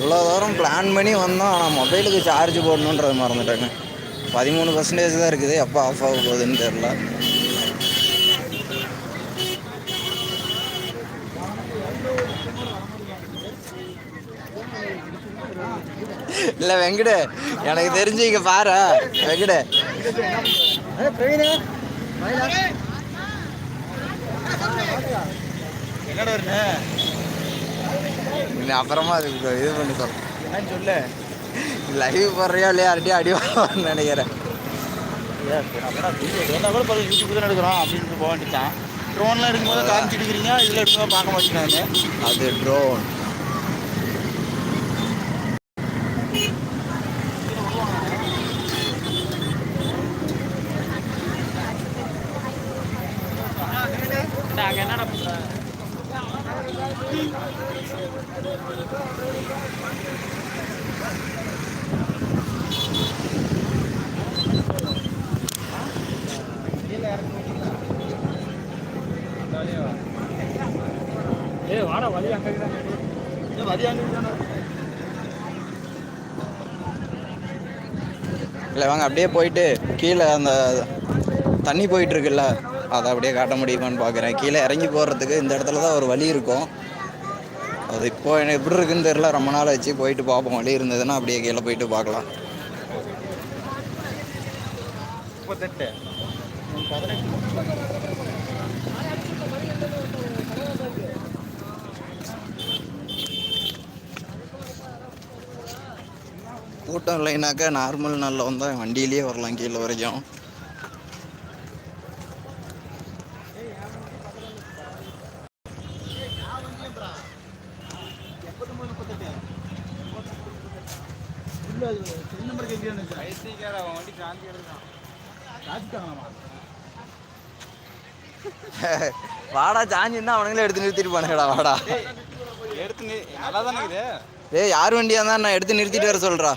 இவ்வளோ தூரம் பிளான் பண்ணி வந்தோம். ஆனால் மொபைலுக்கு சார்ஜ் போடணுன்றது மறந்துட்டேங்க. பதிமூணு பர்சன்டேஜ் தான் இருக்குது. எப்போ ஆஃப் ஆக போகுதுன்னு தெரில இல்லை வெங்கடு எனக்கு தெரிஞ்சு இங்கே பாரு. வெங்கடு. என்னடா இல்லை அப்புறமா அது இது பண்ணி சொல்கிறேன் சொல்லு. லைவ் போடுறியா இல்லையா? யார்கிட்டயும் அடி நினைக்கிறேன். அப்புறம் என்ன கூட பார்த்து யூடியூப் தான் எடுக்கிறோம் அப்படின்னு போக வேண்டியதான் ட்ரோன்லாம் எடுக்கும்போது காமிச்சிட்டு இருக்கிறீங்க இதில் எடுக்கும்போது பார்க்க மாட்டேங்கிறாங்க அது ட்ரோன் என்னடா பண்ணுற ஏய் வாடா வழி அங்கே ஏ வழி அங்கே இல்லை வாங்க அப்படியே போயிட்டு கீழே அந்த தண்ணி போயிட்டு இருக்குல்ல. அதை அப்படியே காட்ட முடியுமான்னு பார்க்குறேன். கீழே இறங்கி போகிறதுக்கு இந்த இடத்துல தான் ஒரு வழி இருக்கும். அது இப்போ எனக்கு எப்படி இருக்குன்னு தெரில ரொம்ப நாள் வச்சு போயிட்டு பார்ப்போம். வழி இருந்ததுன்னா அப்படியே கீழே போயிட்டு பார்க்கலாம். முப்பத்தெட்டு. கூட்டம் இல்லைனாக்கா நார்மல் நாளில் வந்தால் வண்டியிலேயே வரலாம் கீழே வரைக்கும். வண்டி காந்தி எடுத்தான் காய்ச்சிட்டாங்களாமா வாடா சாஞ்சிருந்தா அவனுங்களே எடுத்து நிறுத்திட்டு போனேடா வாடா. எடுத்து நல்லா தானே இருக்குது. ஏய் யார் வண்டியாக இருந்தால் நான் எடுத்து நிறுத்திட்டு வர சொல்கிறா